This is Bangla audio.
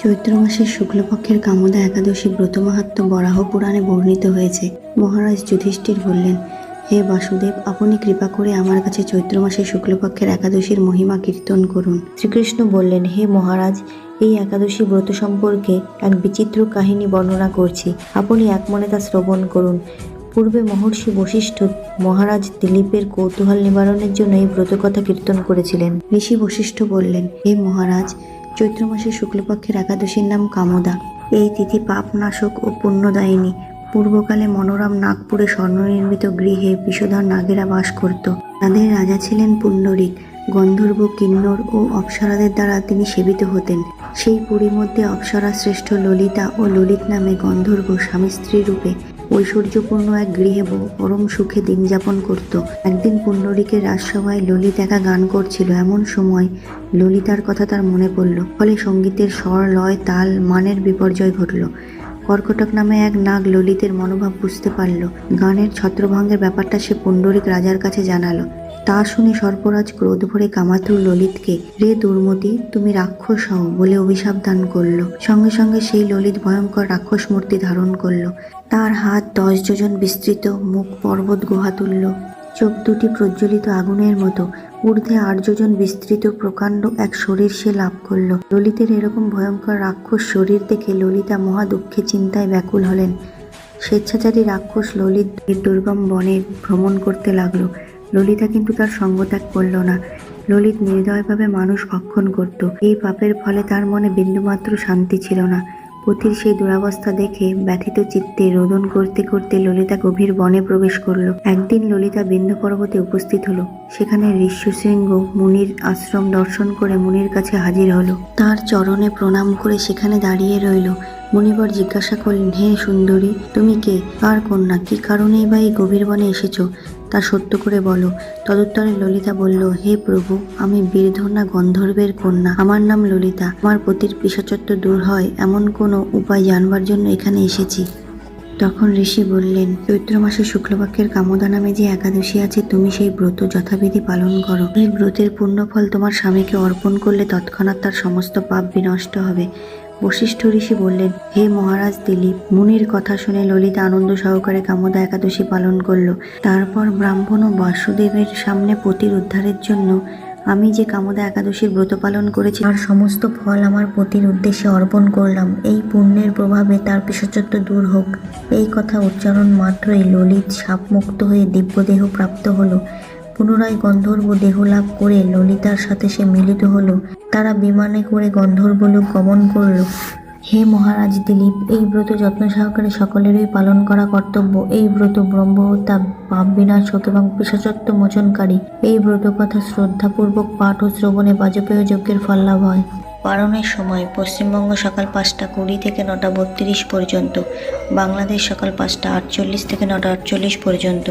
চৈত্র মাসের শুক্লপক্ষের কামদা একাদশী ব্রত মাহাত্ম বরাহ পুরাণে বর্ণিত হয়েছে। মহারাজ যুধিষ্ঠির বললেন, হে বাসুদেব, আপনি কৃপা করে আমার কাছে চৈত্র মাসের শুক্লপক্ষের একাদশীর মহিমা কীর্তন করুন। শ্রীকৃষ্ণ বললেন, হে মহারাজ, এই একাদশী ব্রত সম্পর্কে এক বিচিত্র কাহিনী বর্ণনা করছি। আপনি এক মনে তা শ্রবণ করুন। পূর্বে মহর্ষি বশিষ্ঠ মহারাজ দিলীপের কৌতূহল নিবারণের জন্য এই ব্রতকথা কীর্তন করেছিলেন। ঋষি বশিষ্ঠ বললেন, হে মহারাজ চৈত্র মাসের শুক্লপক্ষের একাদশীর নাম কামদা। এই তিথি পাপনাশক ও পুণ্যদায়িনী। পূর্বকালে মনোরম নাগপুরে স্বর্ণনির্মিত গৃহে বিষধর নাগেরা বাস করত। তাদের রাজা ছিলেন পুণ্ডরিক। গন্ধর্ব কিন্নর ও অপ্সরাদের দ্বারা তিনি সেবিত হতেন। সেই পুরীর মধ্যে অপ্সরা শ্রেষ্ঠ ললিতা ও ললিত নামে গন্ধর্ব স্বামী স্ত্রী রূপে ঐশ্বর্যপূর্ণ এক গৃহে পরম সুখে দিন যাপন করত। একদিন পুণ্ডরিকের রাজসভায় ললিত একা গান করছিল। এমন সময় ললিতার কথা তার মনে পড়ল। ফলে সঙ্গীতের স্বর, লয়, তাল, মানের বিপর্যয় ঘটল। কর্কটক নামে এক নাগ ললিতের মনোভাব বুঝতে পারল। গানের ছত্রভঙ্গের ব্যাপারটা সে পুণ্ডরিক রাজার কাছে জানালো। তা শুনে সর্পরাজ ক্রোধ ভরে কামাতুর ললিতকে, রে দুর্মতি, তুমি রাক্ষস হও বলে অভিশাপ দান করল। সঙ্গে সঙ্গে সেই ললিত ভয়ঙ্কর রাক্ষস মূর্তি ধারণ করল। তার হাত দশ যোজন বিস্তৃত, মুখ পর্বত গুহা তুল্য চোখ দুটি প্রজ্বলিত আগুনের মতো, ঊর্ধ্বে আট যোজন বিস্তৃত প্রকাণ্ড এক শরীর সে লাভ করল। ললিতের এরকম ভয়ঙ্কর রাক্ষস শরীর দেখে ললিতা মহা দুঃখে চিন্তায় ব্যাকুল হলেন। স্বেচ্ছাচারী রাক্ষস ললিত দুর্গম বনে ভ্রমণ করতে লাগল। ললিতা কিন্তু তার সঙ্গত্যাগ করল না। ললিত নির্দয়ভাবে মানুষ ভক্ষণ করত। এই পাপের ফলে তার মনে বিন্দুমাত্র শান্তি ছিল না। পতির সেই দুরাবস্থা দেখে ব্যথিত চিত্তে রোদন করতে করতে ললিতা গভীর বনে প্রবেশ করল। একদিন ললিতা বিন্ধ্য পর্বতে উপস্থিত হলো। সেখানে ঋষ্যশৃঙ্গ মুনির আশ্রম দর্শন করে মুনির কাছে হাজির হলো। তার চরণে প্রণাম করে সেখানে দাঁড়িয়ে রইল। মুনিবর জিজ্ঞাসা করলেন, হে সুন্দরী, তুমি কে? কার কন্যা, কি কারণেই বা এই গভীর বনে এসেছ? তা সত্য করে বলো। তদুত্তরে ললিতা বলল, হে প্রভু, আমি বীরধনা গন্ধর্বের কন্যা। আমার নাম ললিতা। আমার পতির পিসাচত্ব দূর হয়, এমন কোনো উপায় জানবার জন্য এখানে এসেছি। তখন ঋষি বললেন, চৈত্র মাসে শুক্লপক্ষের কামদা নামে যে একাদশী আছে, তুমি সেই ব্রত যথাবিধি পালন করো। এই ব্রতের পুণ্যফল তোমার স্বামীকে অর্পণ করলে তৎক্ষণাৎ তার সমস্ত পাপ বিনষ্ট হবে। বশিষ্ঠ ঋষি বললেন, হে মহারাজ দিলীপ, মুনির কথা শুনে ললিতা আনন্দ সহকারে কামদা একাদশী পালন করল। তারপর ব্রাহ্মণ ও বাসুদেবের সামনে পতির উদ্ধারের জন্য আমি যে কামদা একাদশীর ব্রত পালন করেছি, তার সমস্ত ফল আমার পতির উদ্দেশ্যে অর্পণ করলাম। এই পুণ্যের প্রভাবে তার পিসচত্ব দূর হোক। এই কথা উচ্চারণ মাত্রই ললিত সাপমুক্ত হয়ে দিব্যদেহ প্রাপ্ত হলো। পুনরায় গন্ধর্ব দেহ লাভ করে ললিতার সাথে সে মিলিত হলো। তারা বিমানে করে গন্ধর্বলোক গমন করল। হে মহারাজ দিলীপ, এই ব্রত যত্ন সহকারে সকলেরই পালন করা কর্তব্য। এই ব্রত ব্রহ্মহত্যা পাপ বিনাশক এবং পিসাচত্ব মোচনকারী। এই ব্রত কথা শ্রদ্ধাপূর্বক পাঠ ও শ্রবণে বাজপেয় যজ্ঞের ফল লাভ হয়। পালনের সময় পশ্চিমবঙ্গ সকাল পাঁচটা কুড়ি থেকে নটা বত্রিশ পর্যন্ত, বাংলাদেশ সকাল পাঁচটা আটচল্লিশ থেকে নটা আটচল্লিশ পর্যন্ত।